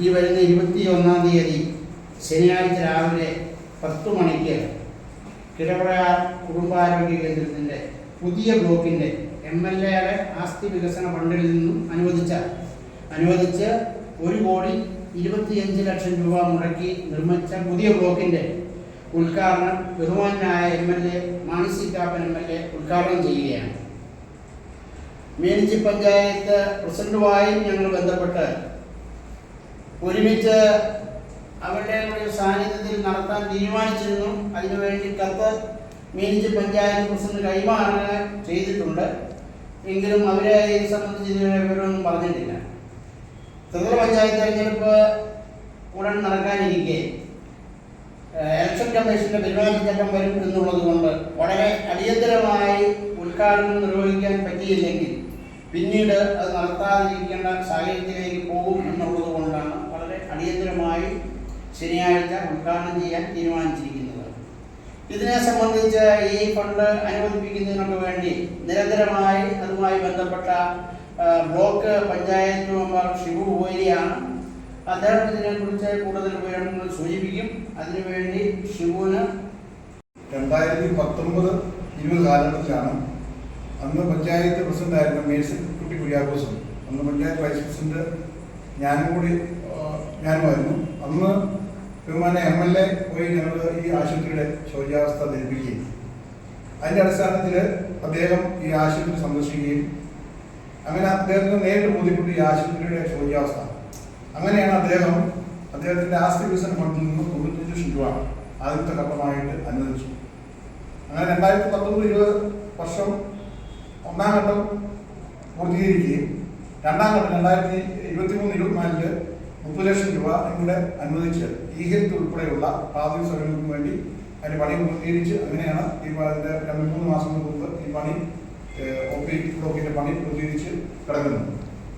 ഈ വരുന്ന ഇരുപത്തി ഒന്നാം തീയതി ശനിയാഴ്ച രാവിലെ പത്ത് മണിക്ക് കിടപ്രയാർ കുടുംബാരോഗ്യ കേന്ദ്രത്തിന്റെ പുതിയ ബ്ലോക്കിന്റെ എം എൽ എയുടെ ആസ്തി വികസന ഫണ്ടിൽ നിന്നും അനുവദിച്ച അനുവദിച്ച് ഒരു കോടി ഇരുപത്തിയഞ്ച് ലക്ഷം രൂപ മുടക്കി നിർമ്മിച്ച പുതിയ ബ്ലോക്കിന്റെ ഉദ്ഘാടനം ബഹുമാനായ M L A Mani C Kappan M L A ഉദ്ഘാടനം ചെയ്യുകയാണ്. മേനിച്ചി പഞ്ചായത്ത് പ്രസിഡന്റുമായും ഞങ്ങൾ ബന്ധപ്പെട്ട് ഒരുമിച്ച് അവരുടെ ഒരു സാന്നിധ്യത്തിൽ നടത്താൻ തീരുമാനിച്ചിരുന്നു. അതിനുവേണ്ടി കത്ത് മീനിച്ച് പഞ്ചായത്ത് പ്രസിഡന്റ് കൈമാറുക ചെയ്തിട്ടുണ്ട്. എങ്കിലും അവരെ ഇത് സംബന്ധിച്ച് ഇതുവരെ വിവരമൊന്നും പറഞ്ഞിട്ടില്ല. ത്രിതല പഞ്ചായത്ത് തെരഞ്ഞെടുപ്പ് ഉടൻ നടക്കാനിരിക്കെ ഇലക്ഷൻ കമ്മീഷന്റെ പെരുമാറ്റച്ചട്ടം വരും എന്നുള്ളത് കൊണ്ട് വളരെ അടിയന്തരമായി ഉദ്ഘാടനം നിർവഹിക്കാൻ പറ്റിയില്ലെങ്കിൽ പിന്നീട് അത് നടത്താതിരിക്കേണ്ട സാഹചര്യത്തിലേക്ക് പോകും എന്നുള്ളത് കൊണ്ടാണ് വളരെ അടിയന്തരമായി ശനിയാഴ്ച ഉദ്ഘാടനം ചെയ്യാൻ തീരുമാനിച്ചിരിക്കുന്നത് ഇതിനെ സംബന്ധിച്ച് ഈ ഫണ്ട് അനുവദിപ്പിക്കുന്നതിനൊക്കെ വേണ്ടി നിരന്തരമായി അതുമായി ബന്ധപ്പെട്ട ബ്ലോക്ക് പഞ്ചായത്ത് മെമ്പർ ഷിബു കോയിലിയാണ് അദ്ദേഹം ഇതിനെക്കുറിച്ച് കൂടുതൽ വിവരങ്ങൾ സൂചിപ്പിക്കും. അതിനുവേണ്ടി ഷിബുവിന് രണ്ടായിരത്തി പത്തൊമ്പത് ഇരുപത് കാലഘട്ടത്തിലാണ് അന്ന് പഞ്ചായത്ത് പ്രസിഡന്റായിരുന്ന മേഴ്സൺ കുട്ടി കുര്യാക്കോസും അന്ന് പഞ്ചായത്ത് വൈസ് പ്രസിഡന്റ് ഞാനും കൂടി ഞാനുമായിരുന്നു. അന്ന് ബഹുമാന എം എൽ എ പോയി ഞങ്ങൾ ഈ ആശുപത്രിയുടെ ശൗചാവസ്ഥ ധരിപ്പിക്കുകയും അതിന്റെ അടിസ്ഥാനത്തിൽ അദ്ദേഹം ഈ ആശുപത്രി സന്ദർശിക്കുകയും അങ്ങനെ അദ്ദേഹത്തിന് നേരിട്ട് ബോധ്യപ്പെട്ടു ഈ ആശുപത്രിയുടെ ശൗചാവസ്ഥ. അങ്ങനെയാണ് അദ്ദേഹം അദ്ദേഹത്തിന്റെ ആസ്തി വികസന ഫണ്ടിൽ നിന്ന് തൊണ്ണൂറ്റഞ്ച് ലക്ഷം രൂപ ആദ്യത്തെ ഘട്ടമായിട്ട് അനുവദിച്ചു. അങ്ങനെ രണ്ടായിരത്തി പത്തൊമ്പത് ഇരുപത് വർഷം ഒന്നാം ഘട്ടം പൂർത്തീകരിക്കുകയും രണ്ടാം ഘട്ടം രണ്ടായിരത്തി ഇരുപത്തി മൂന്ന് ഇരുപത്തിനാലിൽ മുപ്പത് ലക്ഷം രൂപ നിങ്ങളുടെ അനുവദിച്ച് ഇ ഹെൽത്ത് ഉൾപ്പെടെയുള്ള പ്രാഥമിക സൗകര്യങ്ങൾക്ക് വേണ്ടി അതിന്റെ പണി പൂർത്തീകരിച്ച് അങ്ങനെയാണ് ഈ ഇതിന്റെ രണ്ട് മൂന്ന് മാസം മുമ്പ് ഈ പണി ഒ പണി പൂർത്തീകരിച്ച് കിടക്കുന്നത്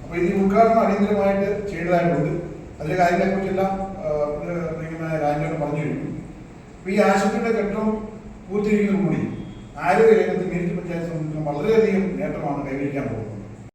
അപ്പോൾ ഇനി ഉദ്ഘാടനം അടിയന്തരമായിട്ട് ചെയ്തതായിട്ടുണ്ട് അതിലെ കാര്യങ്ങളെ കുറിച്ചെല്ലാം രാജ്യം പറഞ്ഞു കഴിഞ്ഞു. അപ്പോൾ ഈ ആശുപത്രിയുടെ ഘട്ടം പൂർത്തീകരിക്കുന്നതോടുകൂടി ആരോഗ്യ രംഗത്ത് മീനിറ്റ് പഞ്ചായത്ത് സംബന്ധിച്ചിടത്തോളം വളരെയധികം നേട്ടമാണ് കൈവരിക്കാൻ പോകുന്നത്.